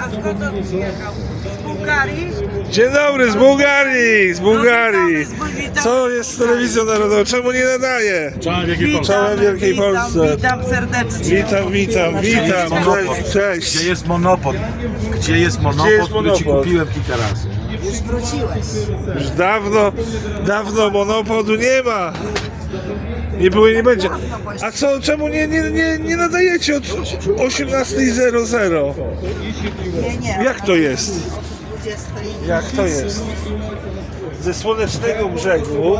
A skąd on przyjechał? Z Bułgarii? Dzień dobry, z Bułgarii, z Bułgarii. Co jest z telewizją narodową? Czemu nie nadaje? Czołem Wielkiej Polski. Czołem Wielkiej witam, Polsce. Witam serdecznie. Witam, witam, witam. Cześć, cześć. Gdzie jest monopol? Gdzie jest monopol, jest który ci kupiłem kilka razy? Już wróciłeś. Już dawno, dawno monopolu nie ma. Nie było i nie będzie. A co, czemu nie, nie, nie, nie nadajecie od 18.00? Nie, nie. Jak to jest? 20. Jak to jest? Ze Słonecznego Brzegu,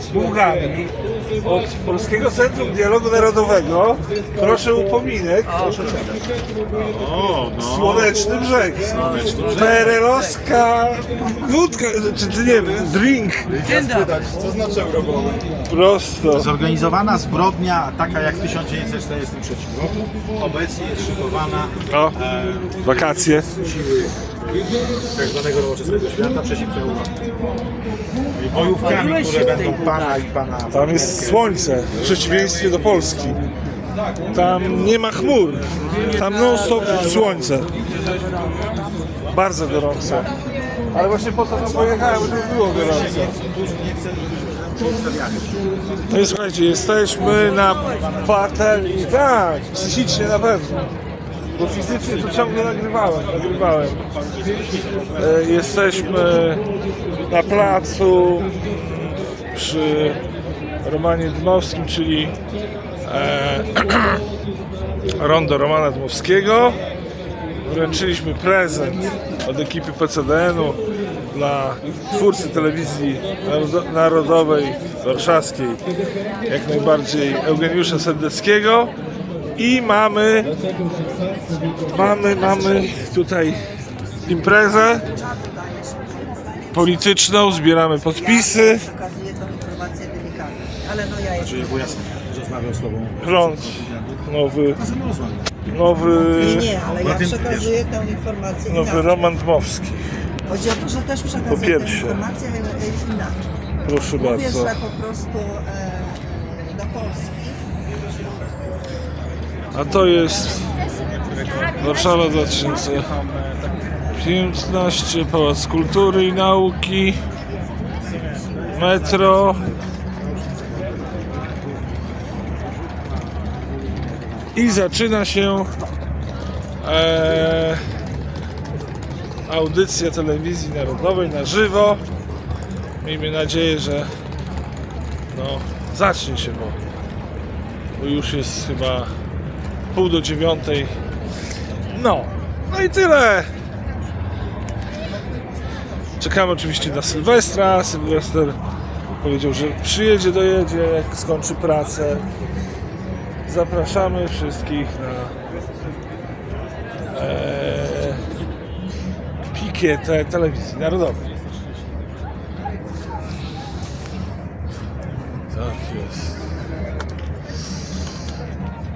z Bułgarii, od Polskiego Centrum Dialogu Narodowego, proszę upominek, O, no. Słoneczny Brzeg. PRL-owska wódka, czy ty nie wiem, drink. Dzień dobry. Prosto. Zorganizowana zbrodnia, taka jak w 1943 roku, obecnie jest szykowana O, e, wakacje. siły tak zwanego nowoczesnego świata przeciwko Europie. Bojówkami, które będą pana i pana... Tam jest słońce, w przeciwieństwie do Polski. Tam nie ma chmur. Tam non stop słońce. Bardzo gorąco. Ale właśnie po to tam pojechałem, żeby było gorąco. No i słuchajcie, jesteśmy na baterii. Tak, psychicznie na pewno. Bo fizycznie to ciągle nagrywałem, nagrywałem. E, Jesteśmy na placu przy Romanie Dmowskim, czyli e, rondo Romana Dmowskiego. Wręczyliśmy prezent od ekipy PCDN-u dla twórcy telewizji Narodo- narodowej warszawskiej, jak najbardziej Eugeniusza Sendeckiego. I mamy, mamy, mamy tutaj imprezę polityczną, zbieramy podpisy. Czyli było jasne, że z tobą. Rząd nowy, nowy, Nie, ale ja przekazuję tę informację nowy. Roman Dmowski. Chodzi o to, że też przekazuję tę pierwsze. informację inaczej. Proszę Mówię, bardzo. że po prostu e, do Polski A to jest Warszawa 2015, Pałac Kultury i Nauki, metro. I zaczyna się e, audycja telewizji narodowej na żywo. Miejmy nadzieję, że no, zacznie się, bo, bo już jest chyba pół do dziewiątej. No, no i tyle. Czekamy oczywiście na Sylwestra. Sylwester powiedział, że przyjedzie, dojedzie, jak skończy pracę. Zapraszamy wszystkich na e, pikietę telewizji narodowej.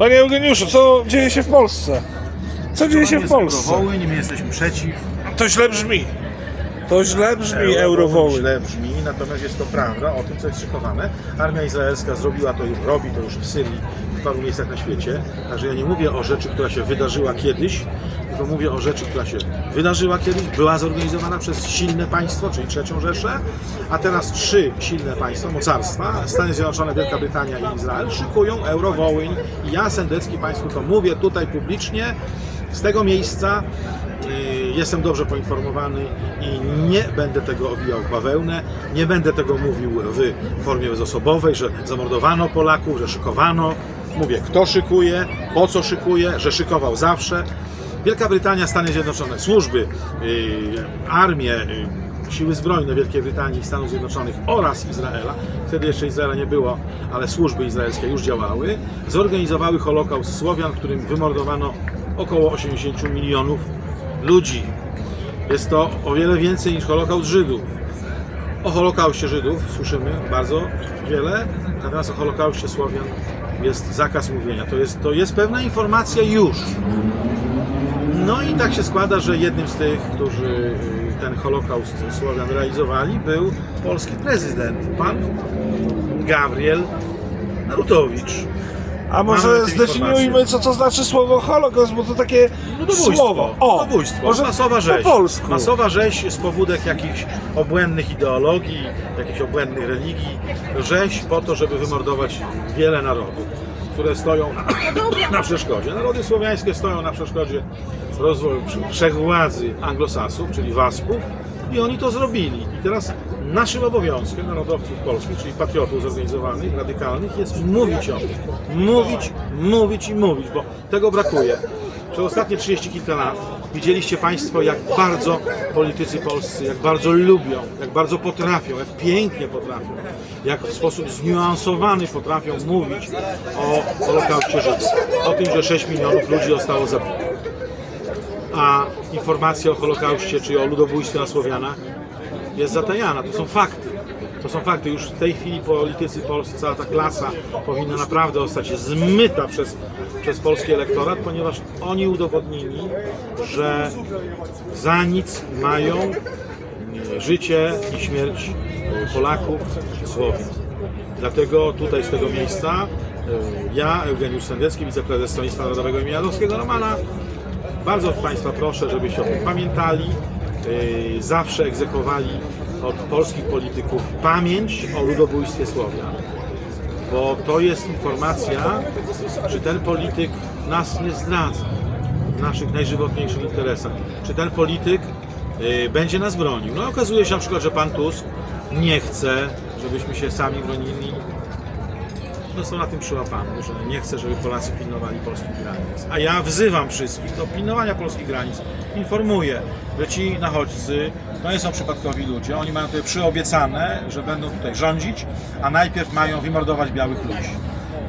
Panie Eugeniuszu, co dzieje się w Polsce? Co dzieje się w Polsce? Eurowołyń, my jesteśmy przeciw. To źle brzmi. To źle brzmi Eurowoły. Źle brzmi, natomiast jest to prawda o tym, co jest szykowane. Armia izraelska zrobiła to, robi to już w Syrii, w paru miejscach na świecie. Także ja nie mówię o rzeczy, która się wydarzyła kiedyś, tylko mówię o rzeczy, która się wydarzyła kiedyś, była zorganizowana przez silne państwo, czyli trzecią Rzeszę, a teraz trzy silne państwa, mocarstwa, Stany Zjednoczone, Wielka Brytania i Izrael, szykują Eurowołyń. Ja, Sendecki, Państwu to mówię tutaj publicznie, z tego miejsca y, jestem dobrze poinformowany i nie będę tego owijał w bawełnę, nie będę tego mówił w formie bezosobowej, że zamordowano Polaków, że szykowano. Mówię, kto szykuje, po co szykuje, że szykował zawsze. Wielka Brytania, Stany Zjednoczone, służby, y, armie, y, siły zbrojne Wielkiej Brytanii i Stanów Zjednoczonych oraz Izraela, wtedy jeszcze Izraela nie było, ale służby izraelskie już działały, zorganizowały Holokaust Słowian, w którym wymordowano około 80 milionów ludzi. Jest to o wiele więcej niż Holokaust Żydów. O Holokauście Żydów słyszymy bardzo wiele, natomiast o Holokauście Słowian jest zakaz mówienia. To jest, to jest pewna informacja już. No i tak się składa, że jednym z tych, którzy y, ten Holokaust Słowian realizowali, był polski prezydent, pan Gabriel Narutowicz. A może zdefiniujmy, co to znaczy słowo Holokaust, bo to takie Ludobójstwo. słowo. O, Ludobójstwo. może masowa rzeź. po polsku. Masowa rzeź z pobudek jakichś obłędnych ideologii, jakichś obłędnych religii. Rzeź po to, żeby wymordować wiele narodów, które stoją na, na przeszkodzie. Narody słowiańskie stoją na przeszkodzie rozwoju wszechwładzy anglosasów, czyli waspów i oni to zrobili. I teraz naszym obowiązkiem, narodowców polskich, czyli patriotów zorganizowanych, radykalnych, jest mówić o tym. Mówić, mówić i mówić, bo tego brakuje. Przez ostatnie 30 kilka lat widzieliście Państwo, jak bardzo politycy polscy, jak bardzo lubią, jak bardzo potrafią, jak pięknie potrafią, jak w sposób zniuansowany potrafią mówić o Holokauście Żydów. O tym, że 6 milionów ludzi zostało zabitych. A informacja o Holokauście czy o ludobójstwie na Słowianach jest zatajana. To są fakty. To są fakty. Już w tej chwili politycy polscy, cała ta klasa powinna naprawdę zostać zmyta przez, przez polski elektorat, ponieważ oni udowodnili, że za nic mają e, życie i śmierć e, Polaków, Słowian. Dlatego tutaj z tego miejsca e, ja, Eugeniusz Sendecki, wiceprezes Stronnictwa Narodowego imienia Adolfskiego Romana, bardzo Państwa proszę, żebyście o tym pamiętali, yy, zawsze egzekwowali od polskich polityków pamięć o ludobójstwie Słowian. Bo to jest informacja, czy ten polityk nas nie zdradza w naszych najżywotniejszych interesach. Czy ten polityk yy, będzie nas bronił. No okazuje się na przykład, że Pan Tusk nie chce, żebyśmy się sami bronili no są na tym przyłapani, że nie chcę, żeby Polacy pilnowali polskich granic. A ja wzywam wszystkich do pilnowania polskich granic. Informuję, że ci nachodźcy to nie są przypadkowi ludzie. Oni mają tutaj przyobiecane, że będą tutaj rządzić, a najpierw mają wymordować białych ludzi.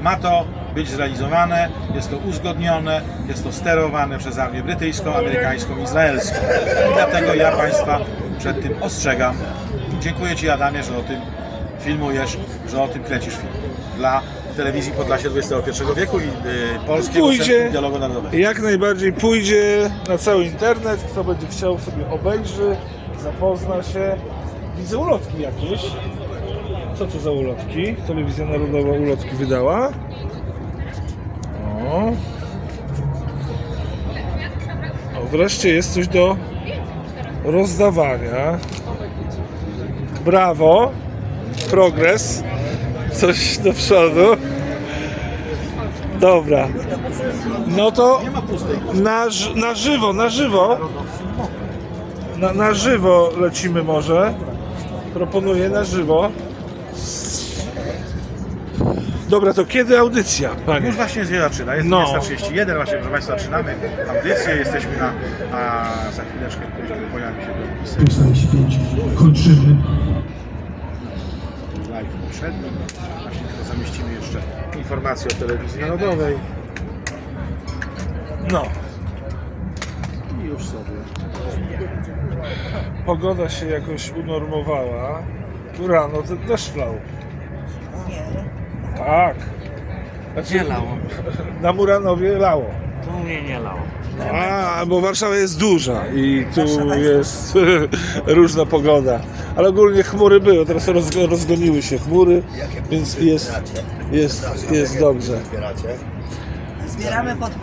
Ma to być zrealizowane, jest to uzgodnione, jest to sterowane przez armię brytyjską, amerykańską, izraelską. I dlatego ja Państwa przed tym ostrzegam. Dziękuję Ci Adamie, że o tym filmujesz, że o tym kręcisz film. Dla telewizji Podlasie XXI wieku i y, Polskiego Pójdzie. Dialogu Narodowego. Jak najbardziej pójdzie na cały internet, kto będzie chciał sobie obejrzy, zapozna się. Widzę ulotki jakieś. Co to za ulotki? Telewizja Narodowa ulotki wydała. O. o wreszcie jest coś do rozdawania. Brawo. Progres. Coś do przodu. Dobra. No to na, na żywo, na żywo. Na, na żywo lecimy może. Proponuję na żywo. Dobra, to kiedy audycja, panie? Już właśnie się zaczyna, jest No. 231, właśnie proszę Państwa, zaczynamy audycję, jesteśmy na, a za chwileczkę kiedy pojawi się dopis 45 kończymy. Live poprzedni. Właśnie tylko zamieścimy jeszcze informacje o telewizji narodowej No, i już sobie. pogoda się jakoś unormowała. Tu rano deszcz lał. Tak. Znaczy, Nie lało. na Muranowie lało. Tu mnie nie lało. A, bo Warszawa jest duża i tu jest różna pogoda. Ale ogólnie chmury były, teraz rozg- rozgoniły się chmury, więc jest, jest, jest dobrze. Zbieramy pod